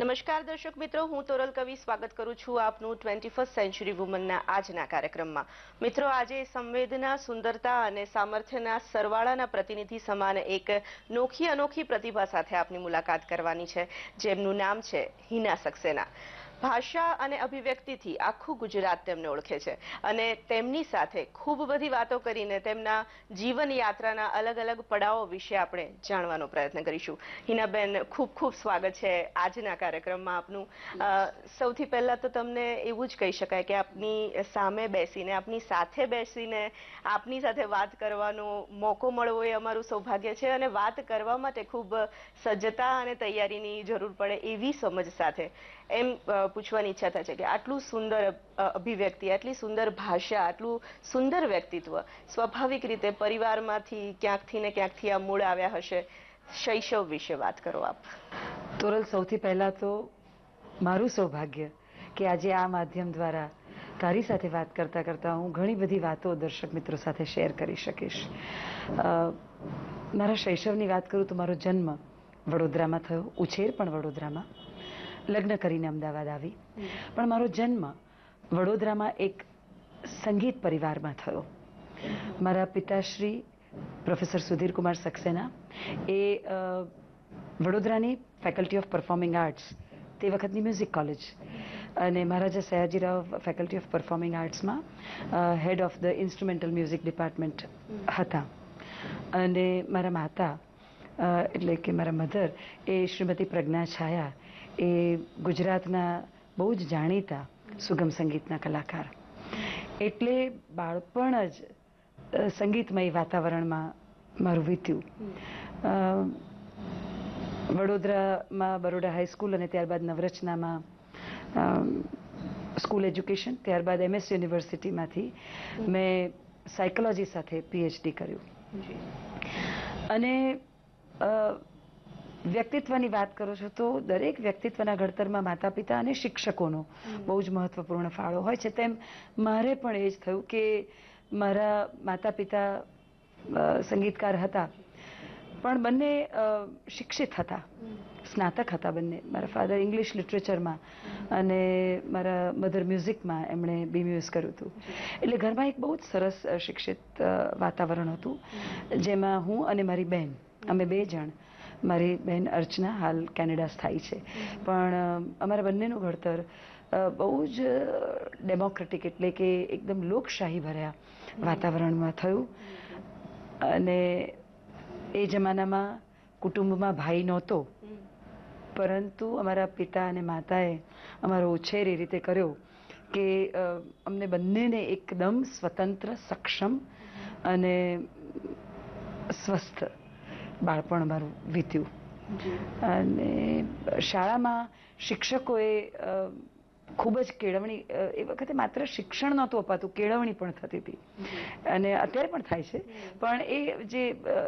નમસ્કાર દર્શક મિત્રો, હું તોરલ કવિ સ્વાગત કરું છું આપનું ટ્વેન્ટી ફર્સ્ટ સેન્ચુરી વુમનના આજના કાર્યક્રમમાં. મિત્રો, આજે સંવેદના, સુંદરતા અને સામર્થ્યના સરવાળાના પ્રતિનિધિ સમાન એક નોખી અનોખી પ્રતિભા સાથે આપની મુલાકાત કરવાની છે, જેમનું નામ છે હિના સક્સેના. ભાષા અને અભિવ્યક્તિથી આખું ગુજરાત તેમને ઓળખે છે. અને તેમની સાથે ખૂબ બધી વાતો કરીને તેમના જીવન યાત્રાના અલગ અલગ પડાવો વિશે આપણે જાણવાનો પ્રયત્ન કરીશું. હિનાબેન, ખૂબ ખૂબ સ્વાગત છે આજના કાર્યક્રમમાં આપનું. સૌથી પહેલા તો તમને એવું જ કહી શકાય કે આપની સામે બેસીને, આપની સાથે બેસીને, આપની સાથે વાત કરવાનો મોકો મળવો એ અમારું સૌભાગ્ય છે અને વાત કરવા માટે ખૂબ સજ્જતા અને તૈયારીની જરૂર પડે એવી સમજ સાથે. એમ પૂછવાની ઈચ્છા થાય છે કે આટલું સુંદર અભિવ્યક્તિ, આટલી સુંદર ભાષા, આટલું સુંદર વ્યક્તિત્વ સ્વાભાવિક રીતે પરિવારમાંથી ક્યાંકથી ને ક્યાંકથી આ મૂળ આવ્યા હશે? શૈશવ વિશે વાત કરો આપ. તોરલ, સૌથી પહેલા તો મારું સૌભાગ્ય કે આજે આ માધ્યમ દ્વારા તારી સાથે વાત કરતા કરતા હું ઘણી બધી વાતો દર્શક મિત્રો સાથે શેર કરી શકીશ. મારા શૈશવની વાત કરું તો મારો જન્મ વડોદરામાં થયો, ઉછેર પણ વડોદરામાં. લગ્ન કરીને અમદાવાદ આવી. પણ મારો જન્મ વડોદરામાં એક સંગીત પરિવારમાં થયો. મારા પિતાશ્રી પ્રોફેસર સુધીર કુમાર સક્સેના એ વડોદરાની ફેકલ્ટી ઓફ પરફોર્મિંગ આર્ટ્સ તે વખતની મ્યુઝિક કોલેજ. અને Maharaja Sayajirao faculty of performing આર્ટ્સમાં head of the instrumental music department હતા. અને મારા માતા એટલે કે મારા મધર એ શ્રીમતી પ્રજ્ઞા છાયા એ ગુજરાતના બહુ જ જાણીતા સુગમ સંગીતના કલાકાર. એટલે બાળપણ જ સંગીતમય વાતાવરણમાં મારું વીત્યું. વડોદરામાં બરોડા હાઈસ્કૂલ અને ત્યારબાદ નવરચનામાં સ્કૂલ એજ્યુકેશન ત્યારબાદ એમએસ યુનિવર્સિટીમાંથી મેં સાયકોલોજી સાથે પીએચડી કર્યું. અને વ્યક્તિત્વની વાત કરો છો તો દરેક વ્યક્તિત્વના ઘડતરમાં માતા પિતા અને શિક્ષકોનો બહુ જ મહત્વપૂર્ણ ફાળો હોય છે. તેમ મારે પણ એ જ થયું કે મારા માતા પિતા સંગીતકાર હતા. પણ બંને શિક્ષિત હતા. સ્નાતક હતા બંને. મારા ફાધર ઇંગ્લિશ લિટરેચરમાં અને મારા મધર મ્યુઝિકમાં એમણે બીમ્યુઝ કર્યું હતું. એટલે ઘરમાં એક બહુ જ સરસ શિક્ષિત વાતાવરણ હતું. જેમાં હું અને મારી બહેન અમે બે જણ મારી બહેન અર્ચના હાલ કેનેડા સ્થાયી છે. પણ અમારા બંનેનું ઘડતર બહુ જ ડેમોક્રેટિક એટલે કે એકદમ લોકશાહી ભર્યા વાતાવરણમાં થયું. અને એ જમાનામાં કુટુંબમાં ભાઈ નહોતો. પરંતુ અમારા પિતા અને માતાએ અમારો ઉછેર એ રીતે કર્યો કે અમને બંનેને એકદમ સ્વતંત્ર સક્ષમ અને સ્વસ્થ બાળપણ મારું વીત્યું અને શાળામાં શિક્ષકોએ ખૂબ જ કેળવણી એ વખતે માત્ર શિક્ષણ નહોતું અપાતું કેળવણી પણ થતી હતી. અને અત્યારે પણ થાય છે. પણ એ જે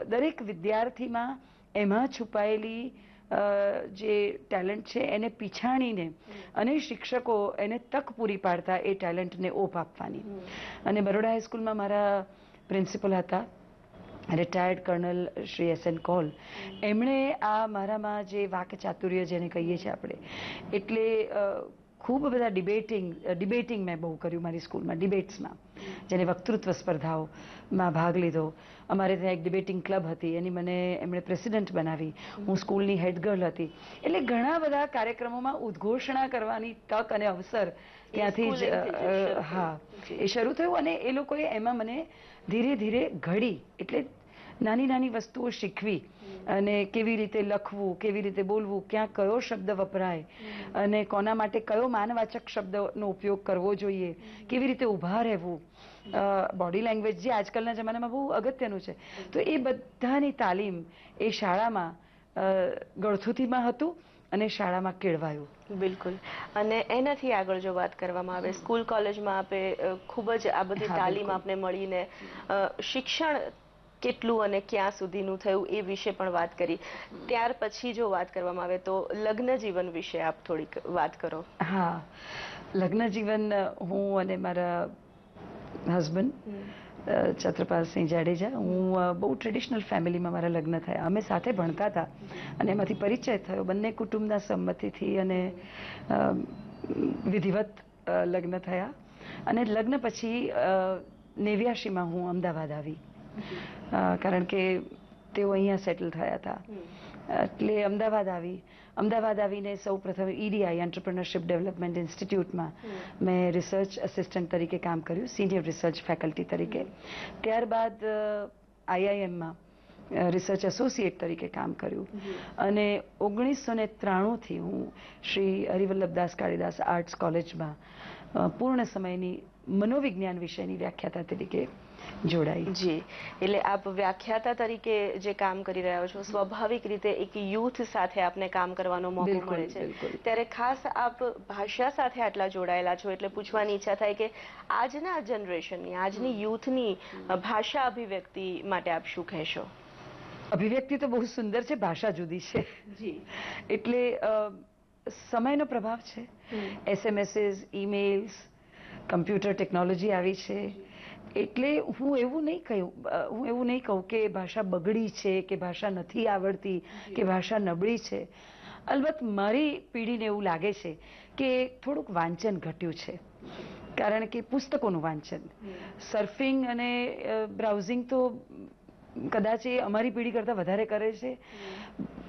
દરેક વિદ્યાર્થીમાં એમાં છુપાયેલી જે ટેલેન્ટ છે એને પીછાણીને અને શિક્ષકો એને તક પૂરી પાડતા એ ટેલેન્ટને ઓપ આપવાની. અને બરોડા હાઈસ્કૂલમાં મારા પ્રિન્સિપલ હતા. Retired colonel Shri S N Kaul એમણે આ મારામાં જે વાક્ય ચાતુર્ય જેને કહીએ છીએ આપણે એટલે ખૂબ બધા ડિબેટિંગ ડિબેટિંગ મેં બહુ કર્યું મારી સ્કૂલમાં ડિબેટ્સમાં જેને વક્તૃત્વ સ્પર્ધાઓમાં ભાગ લીધો. અમારે ત્યાં એક ડિબેટિંગ ક્લબ હતી એની મને એમણે પ્રેસિડેન્ટ બનાવી. હું સ્કૂલની હેડ ગર્લ હતી. એટલે ઘણા બધા કાર્યક્રમોમાં ઉદ્ઘોષણા કરવાની તક અને અવસર ત્યાંથી જ હા એ શરૂ થયું અને એ લોકોએ એમાં મને ધીરે ધીરે ઘડી એટલે નાની નાની વસ્તુઓ શીખવી અને કેવી રીતે લખવું, કેવી રીતે બોલવું, ક્યાં કયો શબ્દ વપરાય અને કોના માટે કયો માનવાચક શબ્દનો ઉપયોગ કરવો જોઈએ, કેવી રીતે ઊભા રહેવું. બોડી લેંગ્વેજ જે આજકાલના જમાનામાં બહુ અગત્યનું છે. તો એ બધાની તાલીમ એ શાળામાં ગળથુથીમાં હતું અને શાળામાં કેળવાયું. બિલકુલ. અને એનાથી આગળ જો વાત કરવામાં આવે સ્કૂલ કોલેજમાં આપે ખૂબ જ આ બધી તાલીમ. આપને મળીને શિક્ષણ કેટલું અને ક્યાં સુધીનું થયું એ વિશે પણ વાત કરી. ત્યાર પછી જો વાત કરવામાં આવે તો લગ્ન જીવન વિશે આપ થોડીક વાત કરો. હા. લગ્ન જીવન હું અને મારા હસબન્ડ છત્રપાલસિંહ જાડેજા. હું બહુ ટ્રેડિશનલ ફેમિલીમાં મારા લગ્ન થયા. અમે સાથે ભણતા હતા અને એમાંથી પરિચય થયો. બંને કુટુંબના સંમતિથી અને વિધિવત લગ્ન થયા. અને લગ્ન પછી નેવ્યાશીમાં હું અમદાવાદ આવી. કારણ કે તેઓ અહીંયા સેટલ થયા હતા. એટલે અમદાવાદ આવી. અમદાવાદ આવીને સૌ પ્રથમ ઈડીઆઈ એન્ટરપ્રિનરશિપ ડેવલપમેન્ટ ઇન્સ્ટિટ્યૂટમાં મેં રિસર્ચ અસિસ્ટન્ટ તરીકે કામ કર્યું સિનિયર રિસર્ચ ફેકલ્ટી તરીકે. ત્યારબાદ આઈઆઈએમમાં રિસર્ચ એસોસિએટ તરીકે કામ કર્યું. અને ઓગણીસો ને ત્રાણુંથી હું શ્રી હરિવલ્લભદાસ કાળીદાસ આર્ટ્સ કોલેજમાં પૂર્ણ સમયની મનોવિજ્ઞાન વિષયની વ્યાખ્યાતા તરીકે જોડાઈ. જી. એટલે આપ વ્યાખ્યાતા તરીકે જે કામ કરી રહ્યા છો સ્વાભાવિક રીતે એક યુથ સાથે આપને કામ કરવાનો મોકો મળે છે. ત્યારે ખાસ આપ ભાષા સાથે આટલા જોડાયેલા છો એટલે પૂછવાની ઈચ્છા થાય કે આજના જનરેશનની આજની યુથની ભાષા અભિવ્યક્તિ માટે આપ શું કહેશો? અભિવ્યક્તિ તો બહુ સુંદર છે ભાષા જુદી છે. જી. એટલે સમયનો પ્રભાવ છે. એસએમએસીસ ઈમેલ્સ કમ્પ્યુટર ટેકનોલોજી આવી છે. એટલે હું એવું નહીં કહ્યું હું એવું નહીં કહું કે ભાષા બગડી છે કે ભાષા નથી આવડતી કે ભાષા નબળી છે. અલબત્ત મારી પેઢીને એવું લાગે છે કે થોડુંક વાંચન ઘટ્યું છે. કારણ કે પુસ્તકોનું વાંચન. સર્ફિંગ અને બ્રાઉઝિંગ તો કદાચ એ અમારી પેઢી કરતાં વધારે કરે છે.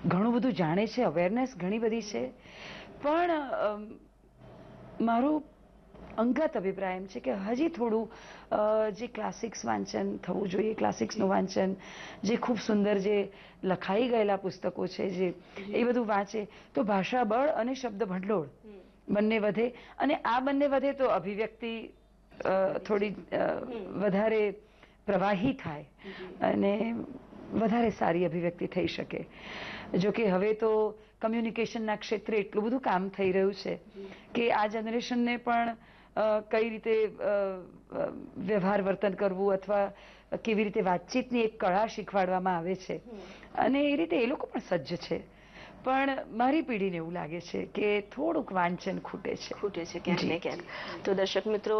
ઘણું બધું જાણે છે અવેરનેસ ઘણી બધી છે. પણ મારું અંગત અભિપ્રાય એમ છે કે હજી થોડું જે ક્લાસિક્સ વાંચન થવું જોઈએ ક્લાસિક્સનું વાંચન જે ખૂબ સુંદર જે લખાઈ ગયેલા પુસ્તકો છે જે એ બધું વાંચે તો ભાષા બળ અને શબ્દ ભંડોળ બંને વધે. અને આ બંને વધે તો અભિવ્યક્તિ થોડી વધારે પ્રવાહી થાય અને વધારે સારી અભિવ્યક્તિ થઈ શકે. જો કે હવે તો કમ્યુનિકેશનના ક્ષેત્રે એટલું બધું કામ થઈ રહ્યું છે કે આ જનરેશનને પણ કઈ રીતે વ્યવહાર વર્તન કરવું અથવા કેવી રીતે વાતચીતની એક કળા શીખવાડવામાં આવે છે. અને એ રીતે એ લોકો પણ સજ્જ છે. પણ મારી પેઢીને એવું લાગે છે કે થોડુંક વાંચન ખૂટે છે. ખૂટે છે ક્યાંક ને ક્યાંક. તો દર્શક મિત્રો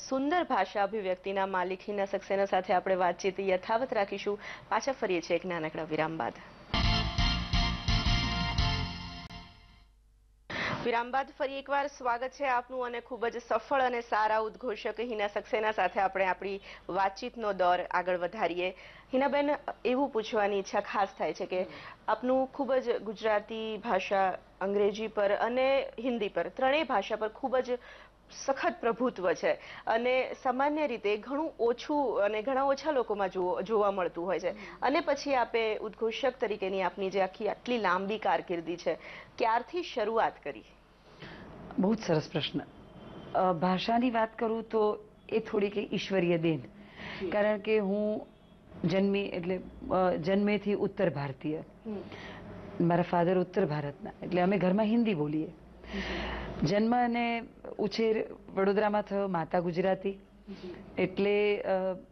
સુંદર ભાષા અભિવ્યક્તિના માલિક હિના સક્સેના સાથે આપણે વાતચીત યથાવત રાખીશું. પાછા ફરીએ છીએ એક નાનકડા વિરામ બાદ. વિરામ બાદ ફરી એકવાર સ્વાગત છે આપનું અને ખૂબ જ સફળ અને સારા ઉદ્ઘોષક હિના સક્સેના સાથે આપણે આપણી વાતચીતનો દોર આગળ વધારીએ. હિનાબેન, એવું પૂછવાની ઈચ્છા ખાસ થાય છે કે આપનું ખૂબ જ ગુજરાતી ભાષા અંગ્રેજી પર અને હિન્દી પર, ત્રણેય ભાષા પર ખૂબ જ સખત પ્રભુત્વ છે. અને સામાન્ય રીતે ઘણું ઓછું અને ઘણા ઓછા લોકોમાં જોવો- જોવા મળતું હોય છે. અને પછી આપે ઉદ્ઘોષક તરીકેની આપની જે આખી આટલી લાંબી કારકિર્દી છે ક્યારથી શરૂઆત કરી? બહુ જ સરસ પ્રશ્ન. ભાષાની વાત કરું તો એ થોડીક ઈશ્વરીય દેન. કારણ કે હું જન્મી એટલે જન્મેથી ઉત્તર ભારતીય. મારા ફાધર ઉત્તર ભારતના. એટલે અમે ઘરમાં હિન્દી બોલીએ. જન્મ અને ઉછેર વડોદરામાં થયો માતા ગુજરાતી. એટલે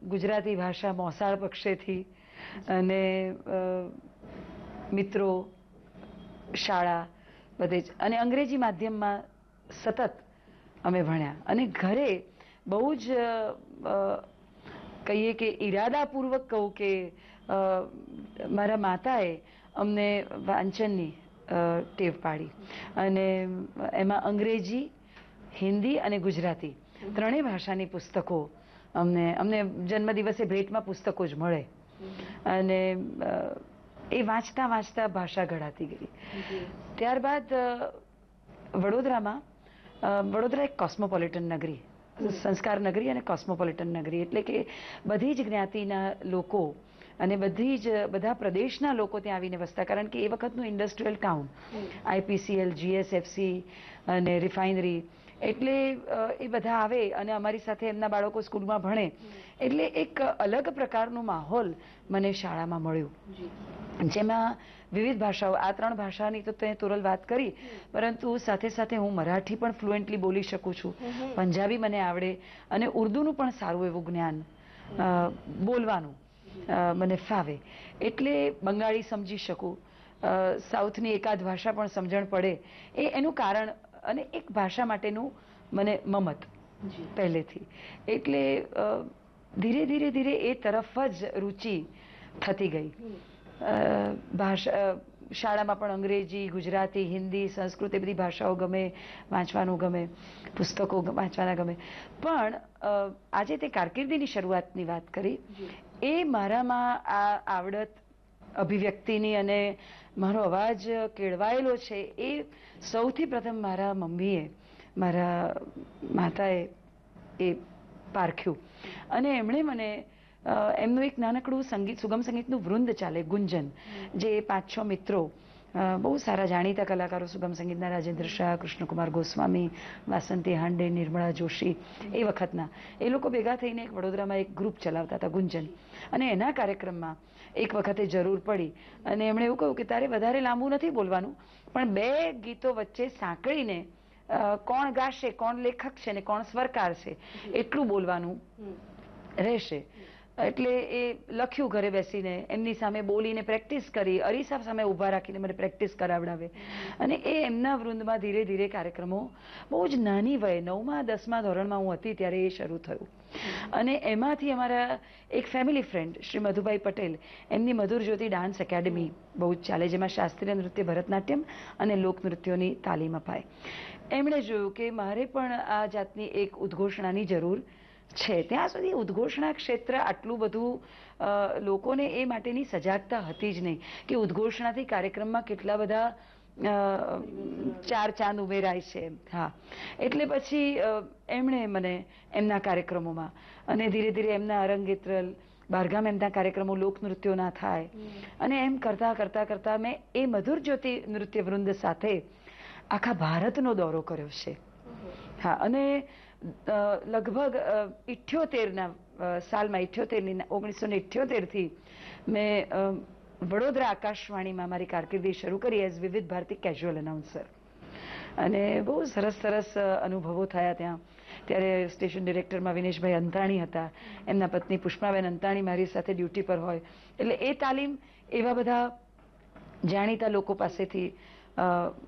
ગુજરાતી ભાષા મોસાળ પક્ષેથી અને મિત્રો શાળા બધે જ. અને અંગ્રેજી માધ્યમમાં સતત અમે ભણ્યા. અને ઘરે બહુ જ કહીએ કે ઈરાદાપૂર્વક કહું કે મારા માતાએ અમને વાંચનની ટેવ પાડી. અને એમાં અંગ્રેજી હિન્દી અને ગુજરાતી. ત્રણેય ભાષાની પુસ્તકો અમને અમને જન્મદિવસે ભેટમાં પુસ્તકો જ મળે. અને એ વાંચતા વાંચતા ભાષા ઘડાતી ગઈ. ત્યારબાદ વડોદરામાં વડોદરા એક કોસ્મોપોલિટન નગરી સંસ્કાર નગરી અને કોસ્મોપોલિટન નગરી. એટલે કે બધી જ જ્ઞાતિના લોકો અને બધી જ બધા પ્રદેશના લોકો ત્યાં આવીને વસતા. કારણ કે એ વખતનું ઇન્ડસ્ટ્રીયલ ટાઉન આઈપીસીએલ જીએસએફસી અને રિફાઇનરી એટલે એ બધા આવે અને અમારી સાથે એમના બાળકો સ્કૂલમાં ભણે. એટલે એક અલગ પ્રકારનો માહોલ મને શાળામાં મળ્યું. જેમાં વિવિધ ભાષાઓ આ ત્રણ ભાષાની તો તે તુરલ વાત કરી પરંતુ સાથે સાથે હું મરાઠી પણ ફ્લુએન્ટલી બોલી શકું છું. પંજાબી મને આવડે અને ઉર્દુનું પણ સારું એવું જ્ઞાન બોલવાનું. મને ફાવે. એટલે બંગાળી સમજી શકું. સાઉથની એકાદ ભાષા પણ સમજણ પડે. એ એનું કારણ અને એક ભાષા માટેનું મને મમત પહેલેથી. એટલે ધીરે ધીરે ધીરે એ તરફ જ રુચિ થતી ગઈ. ભાષા શાળામાં પણ અંગ્રેજી ગુજરાતી હિન્દી સંસ્કૃત એ બધી ભાષાઓ ગમે વાંચવાનું ગમે પુસ્તકો વાંચવાના ગમે. પણ આજે તે કારકિર્દીની શરૂઆતની વાત કરી. એ મારામાં આ આવડત અભિવ્યક્તિની અને મારો અવાજ કેળવાયેલો છે એ સૌથી પ્રથમ મારા મમ્મીએ, મારા માતાએ એ પારખ્યું. અને એમણે મને એમનું એક નાનકડું સંગીત, સુગમ સંગીતનું વૃંદ ચાલે, ગુંજન, જે પાંચ છ મિત્રો બહુ સારા જાણીતા કલાકારો સુગમ સંગીતના રાજેન્દ્ર શાહ કૃષ્ણકુમાર ગોસ્વામી વાસંતી હાંડે નિર્મળા જોશી એ વખતના. એ લોકો ભેગા થઈને એક વડોદરામાં એક ગ્રુપ ચલાવતા હતા ગુંજન. અને એના કાર્યક્રમમાં એક વખતે જરૂર પડી. અને એમણે એવું કહ્યું કે તારે વધારે લાંબુ નથી બોલવાનું પણ બે ગીતો વચ્ચે સાંકળીને કોણ ગાશે કોણ લેખક છે ને કોણ સ્વરકાર છે એટલું બોલવાનું રહેશે. એટલે એ લખ્યું ઘરે બેસીને, એમની સામે બોલીને પ્રેક્ટિસ કરી, અરીસા સામે ઊભા રાખીને મને પ્રેક્ટિસ કરાવડાવે. અને એ એમના વૃંદમાં ધીરે ધીરે કાર્યક્રમો બહુ જ નાની વયે, નવમા, દસમા ધોરણમાં હું હતી ત્યારે એ શરૂ થયું. અને એમાંથી અમારા એક ફેમિલી ફ્રેન્ડ શ્રી મધુભાઈ પટેલ, એમની મધુર જ્યોતિ ડાન્સ એકેડમી બહુ જ ચાલે, જેમાં શાસ્ત્રીય નૃત્ય, ભરતનાટ્યમ અને લોકનૃત્યોની તાલીમ અપાય. એમણે જોયું કે મારે પણ આ જાતની એક ઉદ્ઘોષણાની જરૂર છે. ત્યાં સુધી ઉદ્ઘોષણા ક્ષેત્ર આટલું બધું લોકોને એ માટેની સજાગતા હતી જ નહીં કે ઉદ્ઘોષણાથી કાર્યક્રમમાં કેટલા બધા ચાર ચાંદ ઉમેરાય છે હા. એટલે પછી એમણે મને એમના કાર્યક્રમોમાં અને ધીરે ધીરે એમના અરંગેત્રલ બહારગામ એમના કાર્યક્રમો લોકનૃત્યોના થાય. અને એમ કરતા કરતા કરતા મેં એ મધુર જ્યોતિ નૃત્ય વૃંદ સાથે આખા ભારતનો દોરો કર્યો છે. હા અને લગભગ ઇઠ્યોતેરના સાલમાં ઇઠ્યોતેરની, ઓગણીસો ને ઇઠ્યોતેરથી મેં વડોદરા આકાશવાણીમાં મારી કારકિર્દી શરૂ કરી એઝ વિવિધ ભારતી કેઝ્યુઅલ અનાઉન્સર અને બહુ સરસ સરસ અનુભવો થયા ત્યાં. ત્યારે સ્ટેશન ડિરેક્ટરમાં વિનેશભાઈ અંતાણી હતા. એમના પત્ની પુષ્પાબેન અંતાણી મારી સાથે ડ્યુટી પર હોય. એટલે એ તાલીમ એવા બધા જાણીતા લોકો પાસેથી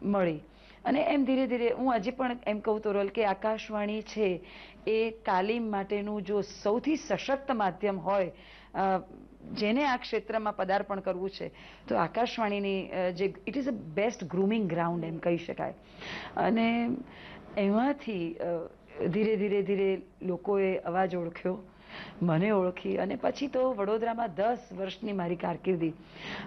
મળી. અને એમ ધીરે ધીરે હું હજી પણ એમ કહું તો રોલ કે આકાશવાણી છે એ તાલીમ માટેનું જો સૌથી સશક્ત માધ્યમ હોય જેને આ ક્ષેત્રમાં પદાર્પણ કરવું છે, તો આકાશવાણીની જે it is a best grooming ground એમ કહી શકાય. અને એમાંથી ધીરે ધીરે ધીરે લોકોએ અવાજ ઓળખ્યો, મને ઓળખી અને પછી તો વડોદરામાં દસ વર્ષની મારી કારકિર્દી.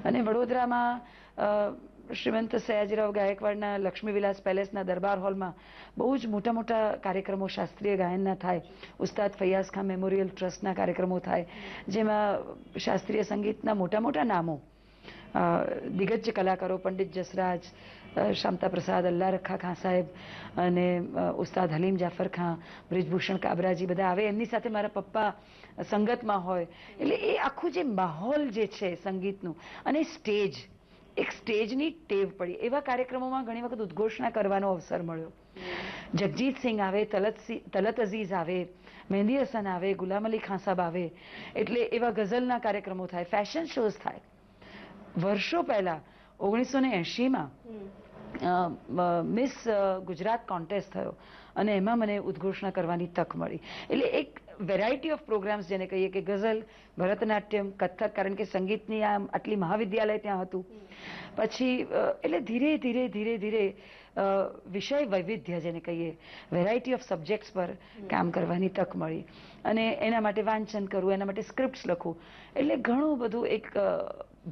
અને વડોદરામાં શ્રીમંત સયાજીરાવ ગાયકવાડના, લક્ષ્મી વિલાસ પેલેસના દરબાર હોલમાં બહુ જ મોટા મોટા કાર્યક્રમો શાસ્ત્રીય ગાયનના થાય. ઉસ્તાદ ફૈયાઝ ખાન મેમોરિયલ ટ્રસ્ટના કાર્યક્રમો થાય. જેમાં શાસ્ત્રીય સંગીતના મોટા મોટા નામો દિગ્જ કલાકારો પંડિત જસરાજ શામતા પ્રસાદ, અલ્લા રખા ખાં સાહેબ અને ઉસ્તાદ હલીમ જાફર ખાન બ્રિજભૂષણ કાબરાજી બધા આવે. એમની સાથે મારા પપ્પા સંગતમાં હોય. એટલે એ આખું જે માહોલ જે છે સંગીતનું અને સ્ટેજ એક સ્ટેજની ટેવ પડી. એવા કાર્યક્રમોમાં ઘણી વખત ઉદ્ઘોષણા કરવાનો અવસર મળ્યો. જગજીતસિંહ આવે, તલત તલત અઝીઝ આવે, મહેંદી હસન આવે, ગુલામ અલી ખાન સાહેબ આવે, એટલે એવા ગઝલના કાર્યક્રમો થાય, ફેશન શોઝ થાય. વર્ષો પહેલા, ઓગણીસો ને એંશીમાં મિસ ગુજરાત કોન્ટેસ્ટ થયો અને એમાં મને ઉદ્ઘોષણા કરવાની તક મળી. એટલે એક વેરાયટી ઓફ પ્રોગ્રામ્સ જેને કહીએ કે ગઝલ ભરતનાટ્યમ કથક કારણ કે સંગીતની આમ આટલી મહાવિદ્યાલય ત્યાં હતું. પછી એટલે ધીરે ધીરે ધીરે ધીરે વિષય વૈવિધ્ય જેને કહીએ વેરાયટી ઓફ સબ્જેક્ટ્સ પર કામ કરવાની તક મળી. અને એના માટે વાંચન કરવું એના માટે સ્ક્રિપ્ટ્સ લખવું એટલે ઘણું બધું એક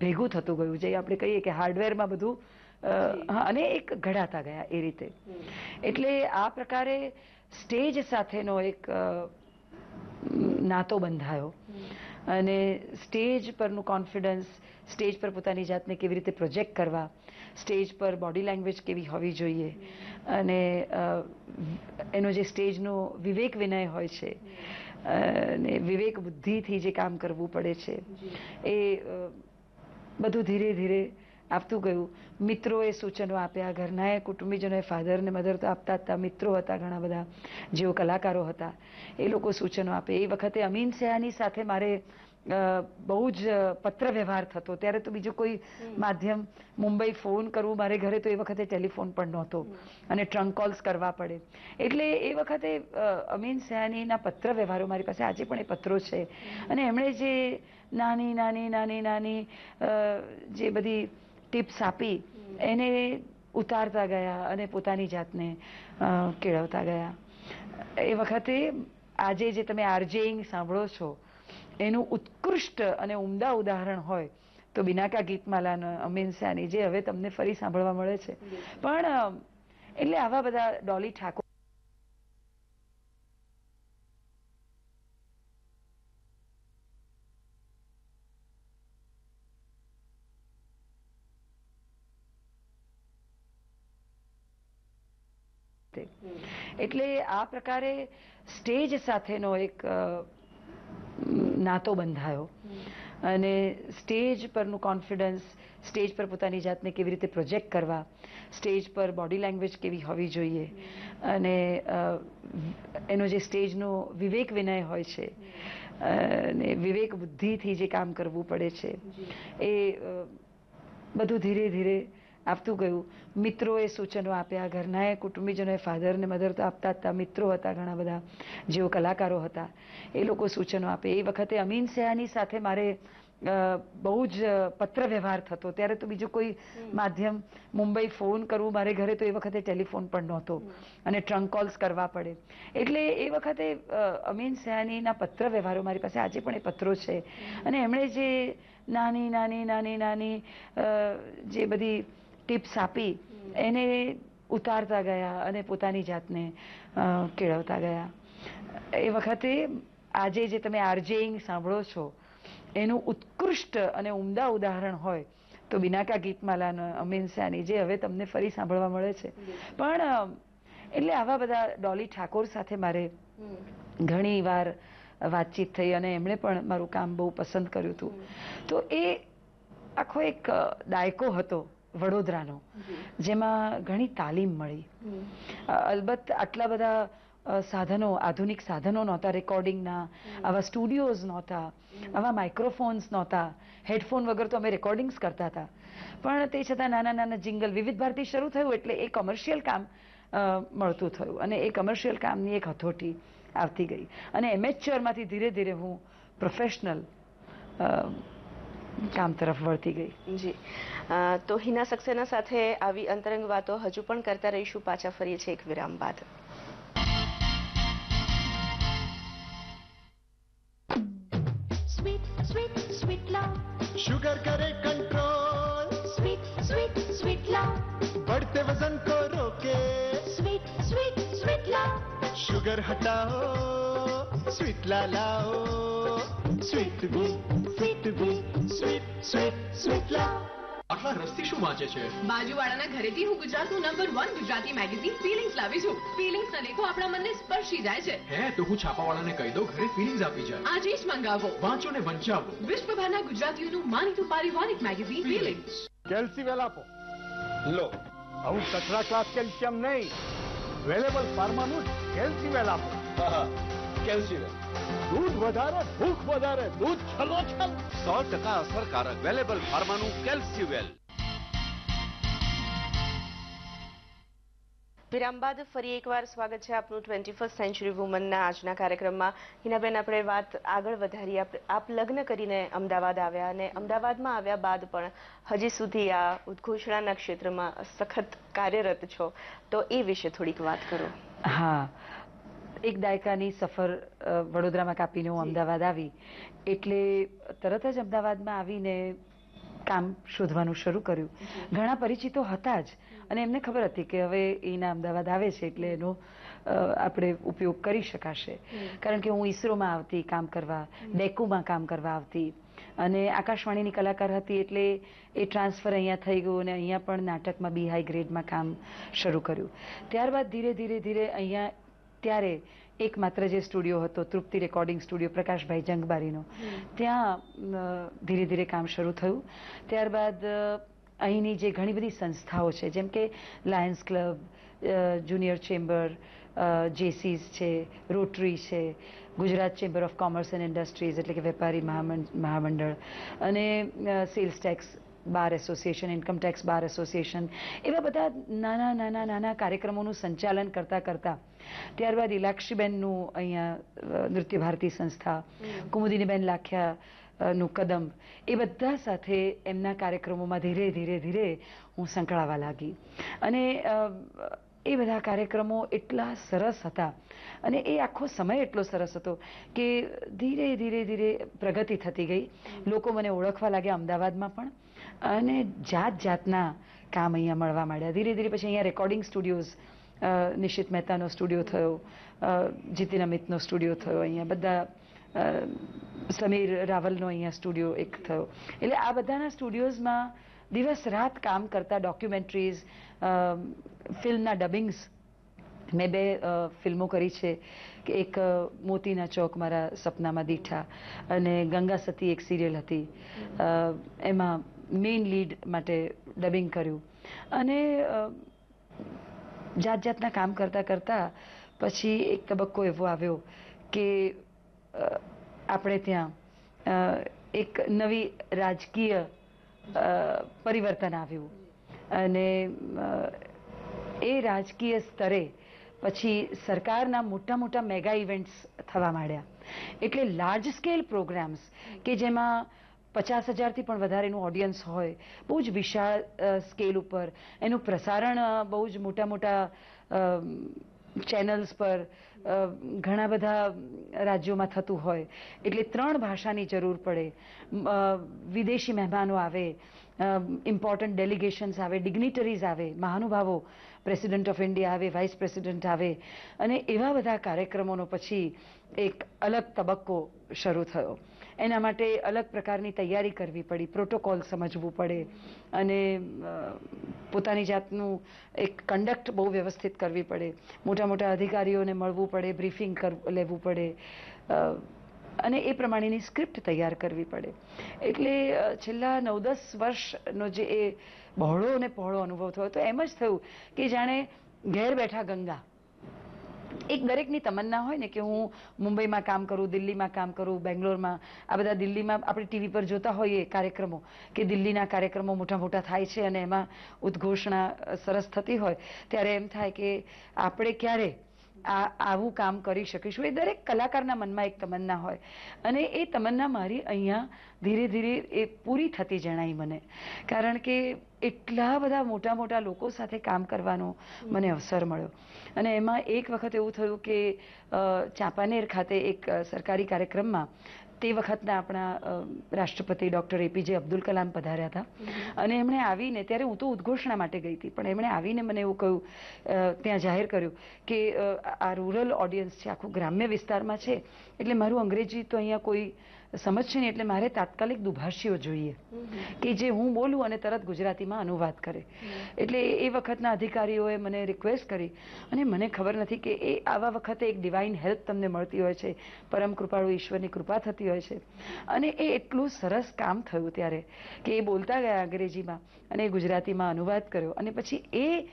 ભેગું થતું ગયું જે આપણે કહીએ કે હાર્ડવેરમાં બધું અને એક ઘડાતા ગયા એ રીતે. એટલે આ પ્રકારે સ્ટેજ સાથેનો એક નાતો બંધાયો. અને સ્ટેજ પરનું કોન્ફિડન્સ, સ્ટેજ પર પોતાની જાતને કેવી રીતે પ્રોજેક્ટ કરવા, સ્ટેજ પર બોડી લેંગ્વેજ કેવી હોવી જોઈએ, અને એનો જે સ્ટેજનો વિવેક વિનય હોય છે, અને વિવેક બુદ્ધિથી જે કામ કરવું પડે છે, એ બધું ધીરે ધીરે આપતું ગયું. મિત્રોએ સૂચનો આપ્યા. ઘરનાએ કુટુંબીજનોએ ફાધર ને મધર તો આપતા હતા મિત્રો હતા ઘણા બધા જેઓ કલાકારો હતા. એ લોકો સૂચનો આપે. એ વખતે અમીન સયાની સાથે મારે બહુ જ પત્ર વ્યવહાર થતો. ત્યારે તો બીજું કોઈ માધ્યમ મુંબઈ ફોન કરવું મારે ઘરે તો એ વખતે ટેલિફોન પણ નહોતો. અને ટ્રંક કોલ્સ કરવા પડે. એટલે એ વખતે અમીન સયાનીના પત્ર વ્યવહારો મારી પાસે આજે પણ એ પત્રો છે. અને એમણે જે નાની નાની નાની નાની જે બધી ટિપ્સ આપી એને ઉતારતા ગયા અને પોતાની જાતને કેળવતા ગયા. એ વખતે આજે જે તમે આરજેઇંગ સાંભળો છો એનું ઉત્કૃષ્ટ અને ઉમદા ઉદાહરણ હોય તો બિનાકા ગીતમાલાનો અમીન સાની જે હવે તમને ફરી સાંભળવા મળે છે. પણ એટલે આવા બધા ડોલી ઠાકોર તે. એટલે આ પ્રકારે સ્ટેજ સાથેનો એક નાતો બંધાયો. અને સ્ટેજ પરનું કોન્ફિડન્સ સ્ટેજ પર પોતાની જાતને કેવી રીતે પ્રોજેક્ટ કરવા સ્ટેજ પર બોડી લેંગ્વેજ કેવી હોવી જોઈએ. અને એનો જે સ્ટેજનો વિવેક વિનય હોય છે અને વિવેક બુદ્ધિથી જે કામ કરવું પડે છે એ બધું ધીરે ધીરે આપતું ગયું. મિત્રોએ સૂચનો આપ્યા. ઘરનાએ કુટુંબીજનોએ ફાધરને મધર તો આપતા હતા મિત્રો હતા ઘણા બધા જેઓ કલાકારો હતા. એ લોકો સૂચનો આપે. એ વખતે અમીન સયાની સાથે મારે બહુ જ પત્ર વ્યવહાર થતો. ત્યારે તો બીજું કોઈ માધ્યમ મુંબઈ ફોન કરવું મારે ઘરે તો એ વખતે ટેલિફોન પણ નહોતો. અને ટ્રંક કોલ્સ કરવા પડે. એટલે એ વખતે અમીન સયાનીના પત્ર વ્યવહારો મારી પાસે આજે પણ એ પત્રો છે. અને એમણે જે નાની નાની નાની નાની જે બધી ટિપ્સ આપી, એને ઉતારતા ગયા અને પોતાની જાતને કેળવતા ગયા. એ વખતે આજે જે તમે આરજેઈંગ સાંભળો છો, એનું ઉત્કૃષ્ટ અને ઉમદા ઉદાહરણ હોય, તો બિનાકા ગીતમાલાના, અમીન સાની જે હવે તમને ફરી સાંભળવા મળે છે. પણ એટલે આવા બધા ડોલી ઠાકોર સાથે મારે ઘણી વાર વાતચીત થઈ અને એમણે પણ મારું કામ બહુ પસંદ કર્યું હતું. તો એ આખો એક દાયકો હતો વડોદરાનો જેમાં ઘણી તાલીમ મળી. અલબત્ત આટલા બધા સાધનો આધુનિક સાધનો નહોતા રેકોર્ડિંગના આવા સ્ટુડિયોઝ નહોતા આવા માઇક્રોફોન્સ નહોતા હેડફોન વગર તો અમે રેકોર્ડિંગ્સ કરતા હતા. પણ તે છતાં નાના નાના જિંગલ વિવિધ ભારતી શરૂ થયું એટલે એ કમર્શિયલ કામ મળતું થયું અને એ કમર્શિયલ કામની એક હથોટી આવતી ગઈ. અને એમેચ્યોરમાંથી ધીરે ધીરે હું પ્રોફેશનલ કામ તરફ વળતી ગઈ જી અ, તો હિના સક્સેના સાથે આવી અંતરંગ વાતો હજુ પણ કરતા રહીશું પાછા ફરીએ છીએ એક વિરામ બાદ Sweet, sweet, sweet love. Sugar करे control Sweet, sweet, sweet love. बढ़ते वजन को रोके Sweet, sweet, sweet love. Sugar हटाओ स्वीट ला लाओ આટલા રસથી શું વાંચે છે બાજુવાળાના ઘરેથી હું ગુજરાતનું number one Gujarati magazine Feelings લાવી છું. ફિલિંગ્સ ના લેખો આપણા મનને સ્પર્શી જાય છે. હે તો હું છાપાવાળાને કહી દઉં ઘરે ફિલિંગ્સ આપી જાય. આજે જ મંગાવો. વાંચો ને વંચાવો. વિશ્વભરના ગુજરાતીઓનું માનીતું પારિવારિક મેગેઝિન ફિલિંગ્સ કેલ્સીવેલ આપો. લો. આવું કચરા ક્લાસ કેલ્શિયમ નહીં. વેલેબલ ફાર્માનું જ કેલ્સીવેલ આપો દૂધ વધારે ભૂખ વધારે દૂધ છલો છલ. સો ટકા અસરકારક વેલેબલ ફાર્માનું કેલ્સ્યુવેલ વિરામ બાદ ફરી એકવાર સ્વાગત છે આપનું ટ્વેન્ટી ફર્સ્ટ સેન્ચુરી વુમનના આજના કાર્યક્રમમાં. હિનાબેન આપણે વાત આગળ વધારી આપ આપ લગ્ન કરીને અમદાવાદ આવ્યા અને અમદાવાદમાં આવ્યા બાદ પણ હજી સુધી આ ઉદ્ઘોષણાના ક્ષેત્રમાં સખત કાર્યરત છો. તો એ વિશે થોડીક વાત કરો. હા. એક દાયકાની સફર વડોદરામાં કાપીને હું અમદાવાદ આવી. એટલે તરત જ અમદાવાદમાં આવીને કામ શોધવાનું શરૂ કર્યું. ઘણા પરિચિતો હતા જ. અને એમને ખબર હતી કે હવે એના અમદાવાદ આવે છે એટલે એનો આપણે ઉપયોગ કરી શકાશે. કારણ કે હું ઈસરોમાં આવતી કામ કરવા ડેકુમાં કામ કરવા આવતી. અને આકાશવાણીની કલાકાર હતી એટલે એ ટ્રાન્સફર અહીંયા થઈ ગયું અને અહીંયા પણ નાટકમાં બી હાઈ ગ્રેડમાં કામ શરૂ કર્યું. ત્યારબાદ ધીરે ધીરે ધીરે અહીંયા ત્યારે એકમાત્ર જે સ્ટુડિયો હતો તૃપ્તિ રેકોર્ડિંગ સ્ટુડિયો પ્રકાશભાઈ જંગબારીનો ત્યાં ધીરે ધીરે કામ શરૂ થયું. ત્યારબાદ અહીંની જે ઘણી બધી સંસ્થાઓ છે જેમ કે lions club junior chamber Jaycees છે રોટરી છે Gujarat chamber of commerce and industries એટલે કે વેપારી મહામં- મહામંડળ અને sales tax bar association income tax bar association એવા બધા નાના નાના નાના કાર્યક્રમોનું સંચાલન કરતા કરતા ત્યારબાદ ઇલાક્ષીબેનનું અહીંયા નૃત્ય ભારતી સંસ્થા કુમુદિનીબેન લાખ્યા નું કદમ એ બધા સાથે એમના કાર્યક્રમોમાં ધીરે ધીરે ધીરે હું સંકળાવા લાગી. અને એ બધા કાર્યક્રમો એટલા સરસ હતા અને એ આખો સમય એટલો સરસ હતો કે ધીરે ધીરે ધીરે પ્રગતિ થતી ગઈ. લોકો મને ઓળખવા લાગ્યા અમદાવાદમાં પણ. અને જાત જાતના કામ અહીંયા મળવા માંડ્યા. ધીરે ધીરે પછી અહીંયા રેકોર્ડિંગ સ્ટુડિયોઝ નિશિત મહેતાનો સ્ટુડિયો થયો જીતિન અમિતનો સ્ટુડિયો થયો, અહીંયા બધા સમીર રાવલનો અહીંયા સ્ટુડિયો એક થયો. એટલે આ બધાના સ્ટુડિયોઝમાં દિવસ રાત કામ કરતા ડોક્યુમેન્ટરીઝ ફિલ્મના ડબિંગ્સ મેં બે ફિલ્મો કરી છે, કે એક મોતીના ચોક મારા સપનામાં દીઠા અને ગંગા સતી એક સિરિયલ હતી. એમાં મેઇન લીડ માટે ડબિંગ કર્યું. અને જાત જાતના કામ કરતાં કરતાં પછી એક તબક્કો એવો આવ્યો કે આપણે ત્યાં એક નવી રાજકીય પરિવર્તન આવ્યું. અને એ રાજકીય સ્તરે પછી સરકારના મોટા મોટા મેગા ઇવેન્ટ્સ થવા માંડ્યા. એટલે લાર્જ સ્કેલ પ્રોગ્રામ્સ કે જેમાં પચાસ હજારથી પણ વધારેનું ઓડિયન્સ હોય, બહુ જ વિશાળ સ્કેલ ઉપર. એનું પ્રસારણ બહુ જ મોટા મોટા ચેનલ્સ પર ઘણા બધા રાજ્યોમાં થતું હોય. એટલે ત્રણ ભાષાની જરૂર પડે. વિદેશી મહેમાનો આવે ઇમ્પોર્ટન્ટ ડેલિગેશન્સ આવે ડિગ્નિટરીઝ આવે, મહાનુભાવો પ્રેસિડેન્ટ ઓફ ઇન્ડિયા આવે વાઇસ પ્રેસિડેન્ટ આવે. અને એવા બધા કાર્યક્રમોનો પછી એક અલગ તબક્કો શરૂ થયો. એના માટે અલગ પ્રકારની તૈયારી કરવી પડી, પ્રોટોકોલ સમજવું પડે અને પોતાની જાતનું એક કંડક્ટ બહુ વ્યવસ્થિત કરવી પડે. મોટા મોટા અધિકારીઓને મળવું પડે બ્રીફિંગ લેવું પડે. અને એ પ્રમાણેની સ્ક્રિપ્ટ તૈયાર કરવી પડે. એટલે છેલ્લા નવ દસ વર્ષનો જે એ બહોળો અને પહોળો અનુભવ થયો, તો એમ જ થયું કે જાણે ઘેર બેઠા ગંગા એક દરેકની તમન્ના હોય ને કે હું મુંબઈમાં કામ કરું, દિલ્હીમાં કામ કરું, બેંગ્લોરમાં, આ બધા દિલ્હીમાં આપણે ટીવી પર જોતા હોઈએ કાર્યક્રમો કે દિલ્હીના કાર્યક્રમો મોટા મોટા થાય છે અને એમાં ઉદ્ઘોષણા સરસ થતી હોય. ત્યારે એમ થાય કે આપણે ક્યારે આવું કામ કરી શકીશું. એ દરેક કલાકારના મનમાં એક તમન્ના હોય. અને એ તમન્ના મારી અહીંયા ધીરે ધીરે એ પૂરી થતી જણાઈ મને. કારણ કે એટલા બધા મોટા મોટા લોકો સાથે કામ કરવાનો મને અવસર મળ્યો. અને એમાં એક વખત એવું થયું કે ચાંપાનેર ખાતે એક સરકારી કાર્યક્રમમાં તે વખતના આપણા રાષ્ટ્રપતિ ડૉક્ટર એપીજે અબ્દુલ કલામ પધાર્યા હતા. અને એમણે આવીને ત્યારે હું તો ઉદ્ઘોષણા માટે ગઈ હતી પણ એમણે આવીને મને એવું કહ્યું ત્યાં જાહેર કર્યું કે આ રૂરલ ઓડિયન્સ છે આખું ગ્રામ્ય વિસ્તારમાં છે એટલે મારું અંગ્રેજી તો અહીંયા કોઈ સમજશે નહીં એટલે મારે તાત્કાલિક દુભાષીઓ જોઈએ. કે જે હું બોલું અને તરત ગુજરાતીમાં અનુવાદ કરે. એટલે એ વખતના અધિકારીઓએ મને રિક્વેસ્ટ કરી અને મને ખબર નથી કે એ આવા વખતે એક ડિવાઇન હેલ્પ તમને મળતી હોય છે. પરમ કૃપાળુ ઈશ્વરની કૃપા થતી હોય છે. અને એ એટલું સરસ કામ થયું ત્યારે કે એ બોલતા ગયા અંગ્રેજીમાં અને ગુજરાતીમાં અનુવાદ કર્યો. અને પછી એ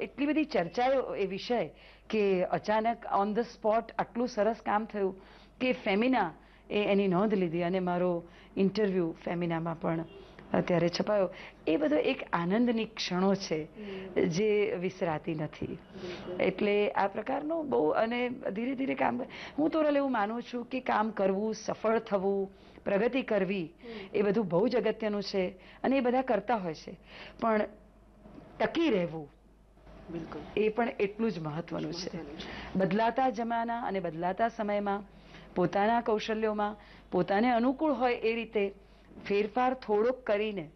એટલી બધી ચર્ચાઓ એ વિષય કે અચાનક ઓન ધ સ્પોટ આટલું સરસ કામ થયું કે ફેમિના એ એની નોંધ લીધી અને મારો ઇન્ટરવ્યૂ ફેમિનામાં પણ અત્યારે છપાયો. એ બધો એક આનંદની ક્ષણો છે જે વિસરાતી નથી. એટલે આ પ્રકારનું બહુ અને ધીરે ધીરે કામ હું તો એવું માનું છું કે કામ કરવું સફળ થવું પ્રગતિ કરવી એ બધું બહુ જ અગત્યનું છે અને એ બધા કરતા હોય છે. પણ ટકી રહેવું બિલકુલ. એ પણ એટલું જ મહત્વનું છે. બદલાતા જમાના અને બદલાતા સમયમાં પોતાના કૌશલ્યોમાં, પોતાને અનુકૂળ હોય એ રીતે ફેરફાર થોડોક કરીને,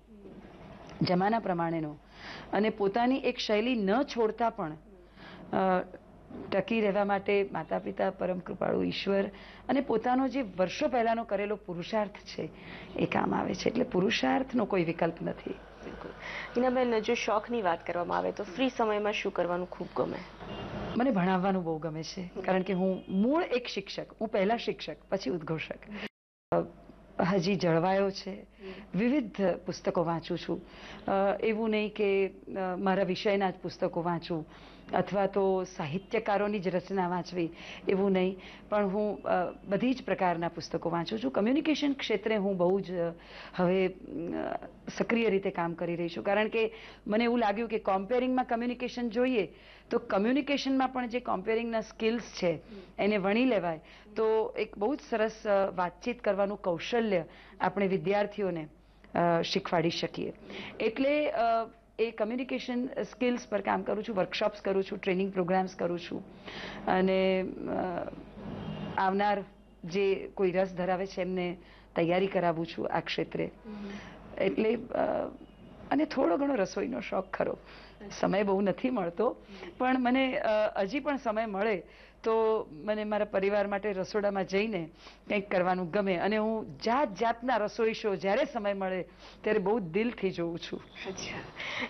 જમાના પ્રમાણેનો, અને પોતાની એક શૈલી ન છોડતા પણ ટકી રહેવા માટે માતા પિતા પરમ કૃપાળુ ઈશ્વર, અને પોતાનો જે વર્ષો પહેલાંનો કરેલો પુરુષાર્થ છે, એ કામ આવે છે. એટલે પુરુષાર્થનો કોઈ વિકલ્પ નથી. બિલકુલ. હિનાબેન, જો શોખની વાત કરવામાં આવે તો ફ્રી સમયમાં શું કરવાનું ખૂબ ગમે? મને ભણાવવાનું બહુ ગમે છે. કારણ કે હું મૂળ એક શિક્ષક, હું પહેલા શિક્ષક, પછી ઉદ્ઘોષક. હજી જળવાયો છે. વિવિધ પુસ્તકો વાંચું છું. એવું નહીં કે મારા વિષયના જ પુસ્તકો વાંચું. અથવા તો સાહિત્યકારોની જ રચના વાંચવી, એવું નહીં. પણ હું બધી જ પ્રકારના પુસ્તકો વાંચું છું. કમ્યુનિકેશન ક્ષેત્રે હું બહુ જ હવે સક્રિય રીતે કામ કરી રહી છું. કારણ કે મને એવું લાગ્યું કે કોમ્પેરિંગમાં કમ્યુનિકેશન જોઈએ, તો કમ્યુનિકેશનમાં પણ જે કોમ્પેરિંગના સ્કિલ્સ છે, એને વણી લેવાય. તો એક બહુ જ સરસ વાતચીત કરવાનું કૌશલ્ય આપણે વિદ્યાર્થીઓને શીખવાડી શકીએ. એટલે એ કમ્યુનિકેશન સ્કિલ્સ પર કામ કરું છું વર્કશોપ્સ કરું છું ટ્રેનિંગ પ્રોગ્રામ્સ કરું છું. અને આવનાર જે કોઈ રસ ધરાવે છે એમને તૈયારી કરાવું છું આ ક્ષેત્રે. એટલે અને થોડો ઘણો રસોઈનો શોખ ખરો. સમય બહુ નથી મળતો. પણ મને હજી પણ સમય મળે તો મને મારા પરિવાર માટે રસોડામાં જઈને કંઈક કરવાનું ગમે. અને હું જાત જાતના રસોઈ શો જ્યારે સમય મળે ત્યારે બહુ દિલથી જોઉં છું. અચ્છા.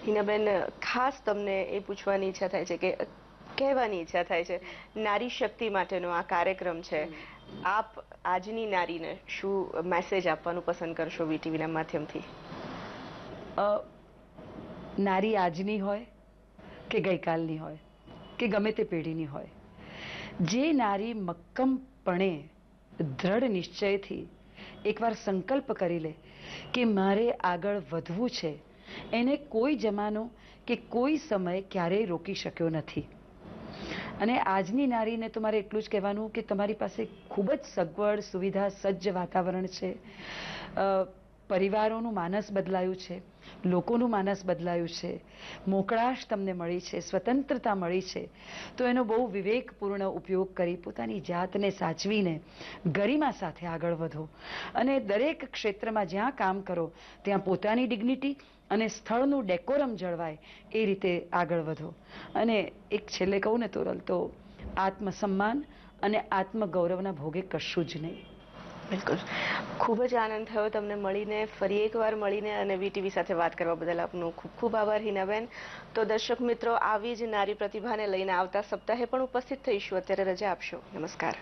હિનાબેન ખાસ તમને એ પૂછવાની ઈચ્છા થાય છે કે કહેવાની ઈચ્છા થાય છે નારી શક્તિ માટેનો આ કાર્યક્રમ છે. આપ આજની નારીને શું મેસેજ આપવાનું પસંદ કરશો વીટીવીના માધ્યમથી? નારી આજની હોય કે ગઈકાલની હોય કે ગમે તે પેઢીની હોય? જે નારી મક્કમપણે દ્રઢ નિશ્ચયથી એકવાર સંકલ્પ કરી લે કે મારે આગળ વધવું છે, એને કોઈ જમાનો કે કોઈ સમય ક્યારેય રોકી શક્યો નથી. અને આજની નારીને તો મારે એટલું જ કહેવાનું કે તમારી પાસે ખૂબ જ સગવડ, સુવિધા, સજ્જ વાતાવરણ છે. પરિવારોનું માનસ બદલાયું છે. લોકોનું માનસ બદલાયું છે. મોકળાશ તમને મળી છે, સ્વતંત્રતા મળી છે. તો એનો બહુ વિવેકપૂર્ણ ઉપયોગ કરી પોતાની જાતને સાચવીને ગરિમા સાથે આગળ વધો. અને દરેક ક્ષેત્રમાં જ્યાં કામ કરો, ત્યાં પોતાની ડિગ્નિટી અને સ્થળનું ડેકોરમ જળવાય એ રીતે આગળ વધો. અને એક છેલ્લે કહું ને તોરલ, તો આત્મસન્માન અને આત્મગૌરવના ભોગે કશું જ નહીં. બિલકુલ. ખૂબ જ આનંદ થયો તમને મળીને, ફરી એકવાર મળીને અને વીટીવી સાથે વાત કરવા બદલ આપનો ખૂબ ખૂબ આભાર, હિનાબેન. તો દર્શક મિત્રો, આવી જ નારી પ્રતિભાને લઈને આવતા સપ્તાહે પણ ઉપસ્થિત થઈશું. અત્યારે રજા આપશો. નમસ્કાર.